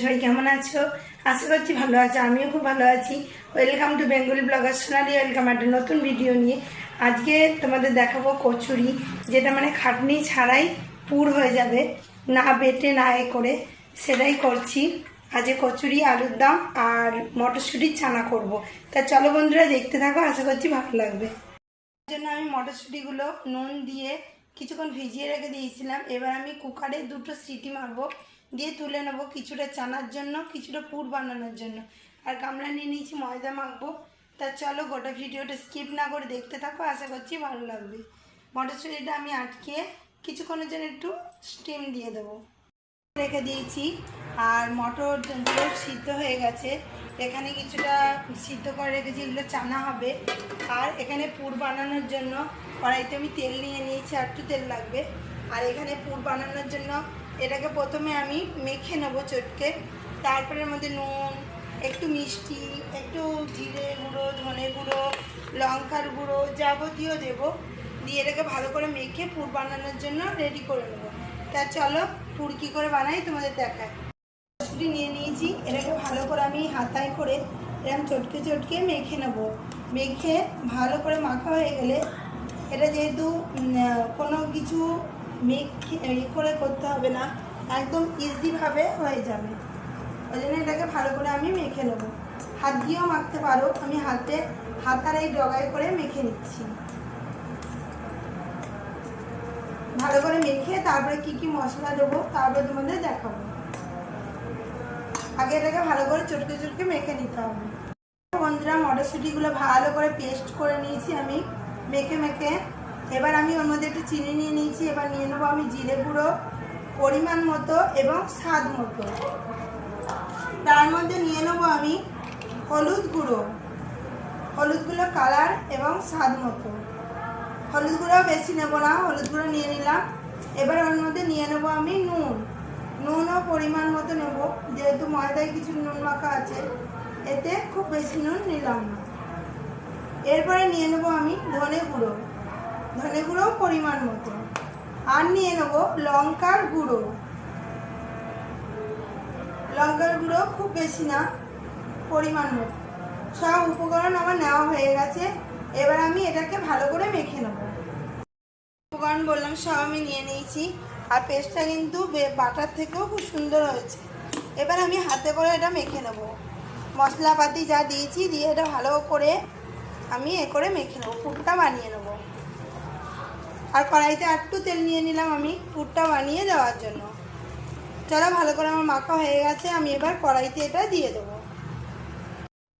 সবাই কেমন আছো? আশা করছি ভালো আছো, আমিও খুব ভালো আছি। Welcome to Bengali blogger Sonali welcome একটা নতুন ভিডিও নিয়ে। আজকে তোমাদের দেখাবো কচুরি, যেটা মানে খাটনি ছাড়াই পুর হয়ে যাবে, না বেটে, না এ করে। সেটাই করছি। আজকে কচুরি, আলুর দাম আর মটরশুঁটির চানা করব। তা চলো বন্ধুরা, দেখতে থাকো, আশা করছি ভালো লাগবে। জন্য আমি মটরশুঁটিগুলো নুন দিয়ে কিছুক্ষণ ভিজিয়ে রেখে দিয়েছিলাম। এবার আমি কুকারে দুটো সিটি মারবো। দিয়ে তুলে নেব কিছুটা চানার জন্য, কিছুটা পুর বানানোর জন্য। আর গামলা নিয়ে নিয়েছি, ময়দা মাখবো। তা চলো গোটা ভিডিওটা স্কিপ না করে দেখতে থাকো, আশা করছি ভালো লাগবে। মটরশুঁটিটা আমি আটকে কিছুক্ষণের জন্য একটু স্টিম দিয়ে দেবো। রেখে দিয়েছি, আর মটরগুলো সিদ্ধ হয়ে গেছে। এখানে কিছুটা সিদ্ধ করে রেখেছি, এগুলো চানা হবে। আর এখানে পুর বানানোর জন্য কড়াইতে আমি তেল নিয়ে নিয়েছি, আর একটু তেল লাগবে। আর এখানে পুর বানানোর জন্য এটাকে প্রথমে আমি মেখে নেব চটকে। তারপরে মধ্যে নুন, একটু মিষ্টি, একটু জিরে গুঁড়ো, ধনে গুঁড়ো, লঙ্কার গুঁড়ো যাবতীয় দেবো। দিয়ে এটাকে ভালো করে মেখে পুর বানানোর জন্য রেডি করে নেব। তা চলো, পুর কী করে বানাই তোমাদের দেখায় মটরশুঁটি নিয়ে নিয়েছি, এটাকে ভালো করে আমি হাতায় করে এরকম চটকে চটকে মেখে নেব। মেখে ভালো করে মাখা হয়ে গেলে এটা যেহেতু কোনো কিছু মেখে ইয়ে করে করতে হবে না, একদম ইজিভাবে হয়ে যাবে। ওই জন্য এটাকে ভালো করে আমি মেখে নেব। হাত দিয়েও মাখতে পারো, আমি হাতে হাতার এই ডগায় করে মেখে নিচ্ছি। ভালো করে মেখে তারপরে কি কি মশলা দেবো তারপরে তোমাদের দেখাবো। আগে এটাকে ভালো করে চটকে চটকে মেখে নিতে হবে। বন্ধুরা, মটরশুঁটিগুলো ভালো করে পেস্ট করে নিয়েছি আমি। মেখে মেখে এবার আমি ওর মধ্যে একটু চিনি নিয়ে নিয়েছি, এবার নিয়ে নেব আমি জিরে গুঁড়ো পরিমাণ মতো এবং স্বাদ মতো। তার মধ্যে নিয়ে নেব আমি হলুদ গুঁড়ো হলুদ গুঁড়ো কালার এবং স্বাদ মতো। হলুদ গুঁড়ো বেশি নেব না, হলুদ গুঁড়ো নিয়ে নিলাম। এবার ওর মধ্যে নিয়ে নেব আমি নুন। নুনও পরিমাণ মতো নেব, যেহেতু ময়দায় কিছু নুন মাখা আছে, এতে খুব বেশি নুন নিলাম না। এরপরে নিয়ে নেব আমি ধনে গুঁড়ো। ধনে গুঁড়ো পরিমাণ মতো। আর নিয়ে নেব লঙ্কার গুঁড়ো। লঙ্কার গুঁড়ো খুব বেশি না, পরিমাণ মতো। সব উপকরণ আমার নেওয়া হয়ে গেছে। এবার আমি এটাকে ভালো করে মেখে নেব। উপকরণ বললাম, সব আমি নিয়ে নিয়েছি। আর পেস্টটা কিন্তু বাটার থেকেও খুব সুন্দর হয়েছে। এবার আমি হাতে করে এটা মেখে নেব। মশলাপাতি যা দিয়েছি, দিয়ে এটা ভালো করে আমি এ করে মেখে নেব। পুরটা বানিয়ে নেব। আর কড়াইতে একটু তেল নিয়ে নিলাম আমি পুরটা বানিয়ে দেওয়ার জন্য। চলো ভালো করে আমার মাখা হয়ে গেছে, আমি এবার কড়াইতে এটা দিয়ে দেবো।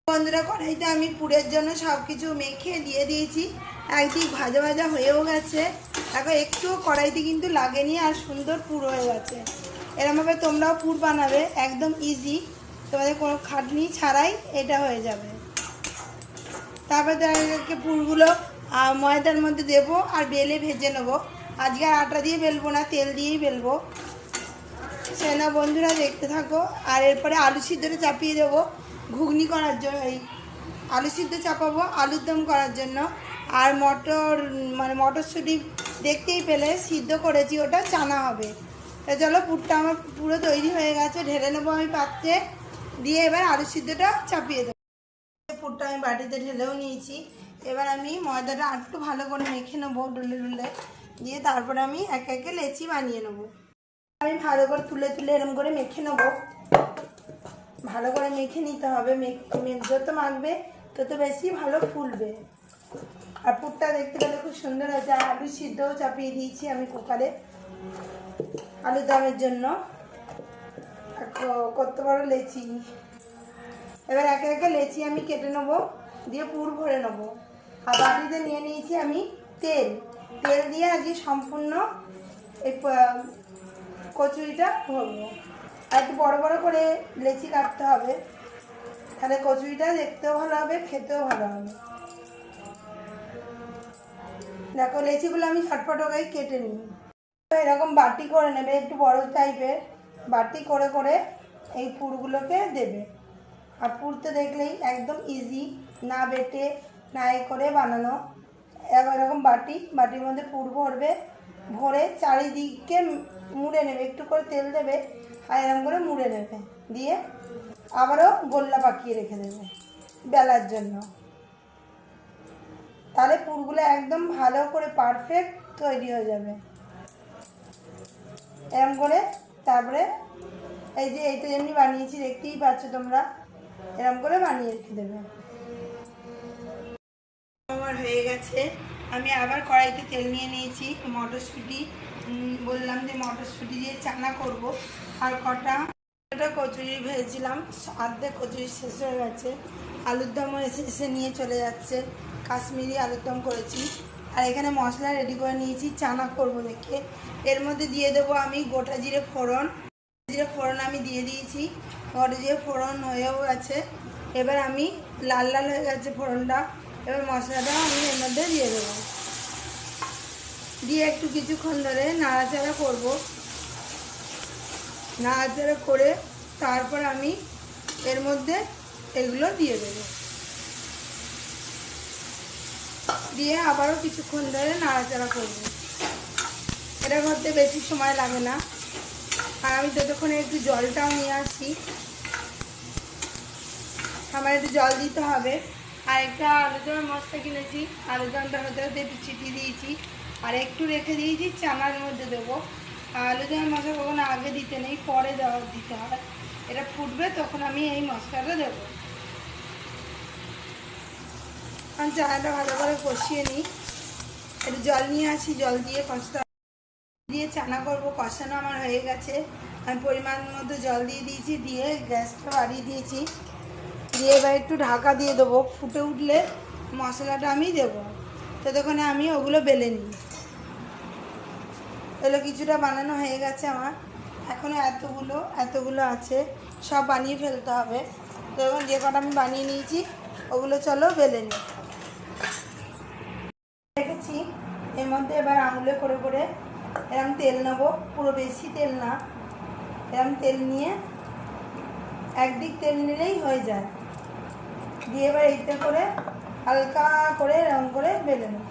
বন্ধুরা, কড়াইতে আমি পুরের জন্য সব কিছু মেখে দিয়ে দিয়েছি। একদিক ভাজা ভাজা হয়েও গেছে। এখন একটু কড়াইতে কিন্তু লাগেনি আর সুন্দর পুর হয়ে গেছে। এরমভাবে তোমরাও পুর বানাবে, একদম ইজি তোমাদের কোনো খাটনি ছাড়াই এটা হয়ে যাবে। তারপরে তাদেরকে পুরগুলো আহ, ময়দার মধ্যে দেবো আর বেলে ভেজে নেব। আজকে আর আটা দিয়ে বেলবো না তেল দিয়েই বেলবো। সেনা বন্ধুরা দেখতে থাকো আর এরপরে আলু সিদ্ধটা চাপিয়ে দেবো ঘুগনি করার জন্য এই আলু সিদ্ধ চাপাবো আলুর দম করার জন্য। আর মটর মানে মটরশুঁটি দেখতেই পেলে সিদ্ধ করেছি ওটা চানা হবে। তা চলো পুরটা আমার পুরো তৈরি হয়ে গেছে ঢেলে নেব আমি পাত্রে। দিয়ে এবার আলু সিদ্ধটা চাপিয়ে দেবো। পুরটা আমি বাটিতে ঢেলেও নিয়েছি। এবার আমি ময়দাটা আর একটু ভালো করে মেখে নেব ডুলে ডুলে। দিয়ে তারপরে আমি একে একে লেচি বানিয়ে নেব। আমি ভালো করে তুলে তুলে এরম করে মেখে নেব। ভালো করে মেখে নিতে হবে। যত মাখবে তত বেশি ভালো ফুলবে। আর পুরটা দেখতে পেলে খুব সুন্দর হয়েছে। আর আলু সিদ্ধও চাপিয়ে দিয়েছি আমি কুকারে আলু দামের জন্য। কত বড় লেচি। এবার একে একে লেচি আমি কেটে নেব। দিয়ে পুর ভরে নেব। বাটিতে নিয়ে নিয়েছি আমি তেল। তেল দিয়ে আজকে সম্পূর্ণ এই কচুরিটা ভরবো আর একটু বড় বড় করে লেচি কাটতে হবে। তাহলে কচুরিটা দেখতেও ভালো হবে, খেতেও ভালো হবে। দেখো, লেচিগুলো আমি ছটপট করে কেটে নিই। এরকম বাটি করে নেবে, একটু বড় টাইপের বাটি করে করে এই পুরগুলোকে দেবে। আর পুর তো দেখলেই একদম ইজি না বেটে না এ করে বানানো। এরকম বাটি, বাটির মধ্যে পুর ভরবে, ভরে চারিদিকে মুড়ে নেবে, একটু করে তেল দেবে আর এরকম করে মুড়ে নেবে। দিয়ে আবারও গোল্লা পাকিয়ে রেখে দেবে বেলার জন্য। তাহলে পুরগুলো একদম ভালো করে পারফেক্ট তৈরি হয়ে যাবে। এরকম করে তারপরে এই যে এইটা যেমনি বানিয়েছি, দেখতেই পাচ্ছ তোমরা, এরকম করে বানিয়ে রেখে দেবে। আমার হয়ে গেছে। আমি আবার কড়াইতে তেল নিয়ে নিয়েছি, মটরশুঁটি। বললাম যে মটরশুঁটি দিয়ে চানা করব। আর কটা কটা কচুরি ভেজেছিলাম, অর্ধেক কচুরি শেষ হয়ে গেছে। আলুর দমও এসে এসে নিয়ে চলে যাচ্ছে। কাশ্মীরি আলুর দম করেছি। আর এখানে মশলা রেডি করে নিয়েছি, চানা করব দেখে। এর মধ্যে দিয়ে দেবো আমি গোটা জিরে ফোড়ন। জিরে ফোড়ন আমি দিয়ে দিয়েছি। গোটা জিরে ফোড়ন হয়েও গেছে। এবার আমি লাল লাল হয়ে গেছে ফোড়নটা। এবার মশলাটা আমি এর মধ্যে দিয়ে দেবো। দিয়ে একটু কিছুক্ষণ ধরে নাড়াচাড়া করব। নাড়াচাড়া করে তারপর আমি এর মধ্যে এগুলো দিয়ে দেবো। দিয়ে আবারও কিছুক্ষণ ধরে নাড়াচাড়া করব। এটা করতে বেশি সময় লাগে না। আর আমি ততক্ষণে একটু জলটাও নিয়ে আসি আমার একটু জল দিতে হবে। আর একটা আলুদমের মশলা কিনেছি, আলুদমটা হতে হতে একটু ছিটিয়ে দিয়েছি। আর একটু রেখে দিয়েছি, চানার মধ্যে দেবো। আর আলুদমের মশলা কখনো আগে দিতে নেই, পরে দেওয়া দিতে হয় এটা ফুটবে, তখন আমি এই মশলাটা দেবো। কারণ চানাটা ভালো করে কষিয়ে নিই। একটু জল নিয়ে আসি, জল দিয়ে কষতে দিয়ে চানা করব, কষানো আমার হয়ে গেছে। আমি পরিমাণ মতো জল দিয়ে দিয়েছি, দিয়ে গ্যাসটা বাড়িয়ে দিয়েছি। দিয়ে এবার একটু ঢাকা দিয়ে দেবো। ফুটে উঠলে মশলাটা আমি দেবো। ততক্ষণে আমি ওগুলো বেলে নিই। এগুলো কিছুটা বানানো হয়ে গেছে আমার। এখনও এতগুলো এতগুলো আছে। সব বানিয়ে ফেলতে হবে। তো এখন যে কটা আমি বানিয়ে নিয়েছি, ওগুলো চলো বেলে নিই। রেখেছি এর মধ্যে এবার আঙুলে করে করে এরম তেল নেব। পুরো বেশি তেল না। এরম তেল নিয়ে একদিক তেল নিলেই হয়ে যায়। দিয়ে এবার এইটা করে হালকা করে এরম করে বেলে নেব।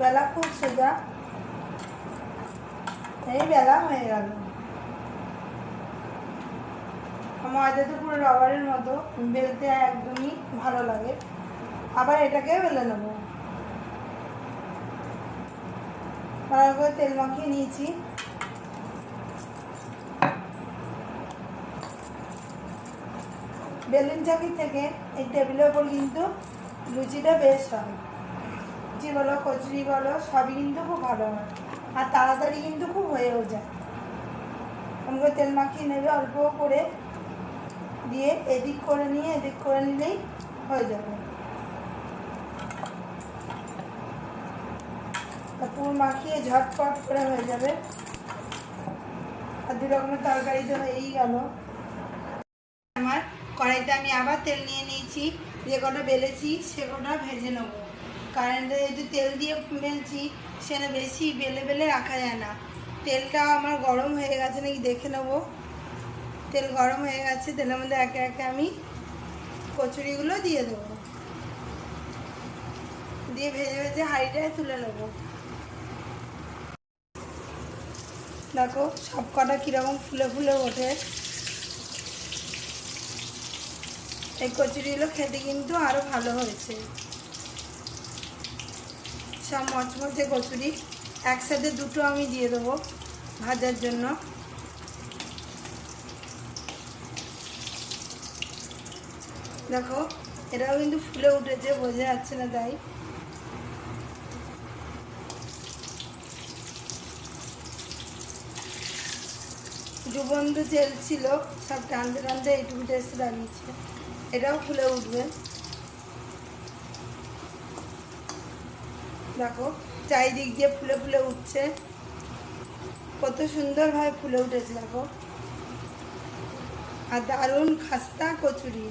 বেলা খুব সোজা। এই বেলা হয়ে গেল। ময়দা তো পুরো রবারের মতো বেলতে একদমই ভালো লাগে। আবার এটাকে বেলে নেব। ভালো করে তেল মাখিয়ে নিয়েছি। বেলুন চাকি থেকে এই টেবিলের ওপর কিন্তু লুচিটা বেশ হয় লুচি বলো, কচুরি বলো, সবই কিন্তু খুব ভালো হয়। আর তাড়াতাড়ি কিন্তু খুব হয়েও যায়। আমাকে তেল মাখিয়ে নেবে, অল্প করে দিয়ে এদিক করে নিয়ে এদিক করে নিলেই হয়ে যাবে। পুরো মাখিয়ে ঝটপট করে হয়ে যাবে। আর দু রকমের তরকারি তো হয়েই গেল। কড়াইতে আমি আবার তেল নিয়ে নিয়েছি, যে কটা বেলেছি সে কটা ভেজে নেব। কারেন্টে যেহেতু তেল দিয়ে বেলছি সেখানে বেশি বেলে বেলে রাখা যায় না। তেলটা আমার গরম হয়ে গেছে নাকি দেখে নেব। তেল গরম হয়ে গেছে, তেলের মধ্যে একে একে আমি কচুরিগুলো দিয়ে দেবো। দিয়ে ভেজে ভেজে হাঁড়িটায় তুলে নেব। দেখো সব কটা কীরকম ফুলে ফুলে ওঠে। এই কচুরিগুলো খেতে কিন্তু আরও ভালো হয়েছে। সব মচমচে কচুরি। একসাথে দুটো আমি দিয়ে দেবো ভাজার জন্য। দেখো, এটাও কিন্তু ফুলে উঠেছে, বোঝা যাচ্ছে না তাই। ডুবন্ত তেল ছিল, সব টানতে টানতে এইটুকুতে এসে দাঁড়িয়েছে এটাও ফুলে উঠবে। দেখো, চারিদিক দিয়ে ফুলে ফুলে উঠছে। কত সুন্দরভাবে ফুলে উঠেছে, দেখো। আর দারুণ খাস্তা কচুরি।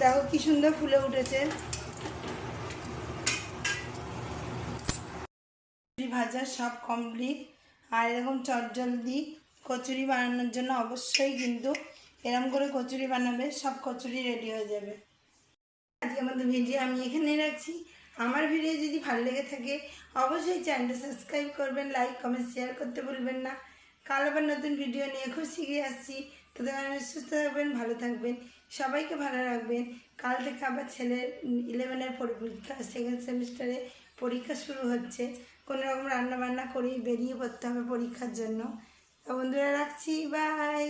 দেখো, কি সুন্দর ফুলে উঠেছে। ভাজা সব কমপ্লিট আর এরকম চটজলদি কচুরি বানানোর জন্য অবশ্যই কিন্তু এরকম করে কচুরি বানাবে, সব কচুরি রেডি হয়ে যাবে। আজকে আমাদের ভিডিও আমি এখানেই রাখছি। আমার ভিডিও যদি ভালো লেগে থাকে, অবশ্যই চ্যানেলটা সাবস্ক্রাইব করবেন লাইক কমেন্ট শেয়ার করতে ভুলবেন না। কাল আবার নতুন ভিডিও নিয়ে খুব শিখে আসছি। তোদের সুস্থ থাকবেন, ভালো থাকবেন, সবাইকে ভালো রাখবেন। কাল থেকে আবার ছেলের ইলেভেনের পরীক্ষা সেকেন্ড সেমিস্টারে পরীক্ষা শুরু হচ্ছে। কোনো রকম রান্না বান্না করেই বেরিয়ে পড়তে হবে পরীক্ষার জন্য। বন্ধুরা রাখছি বাই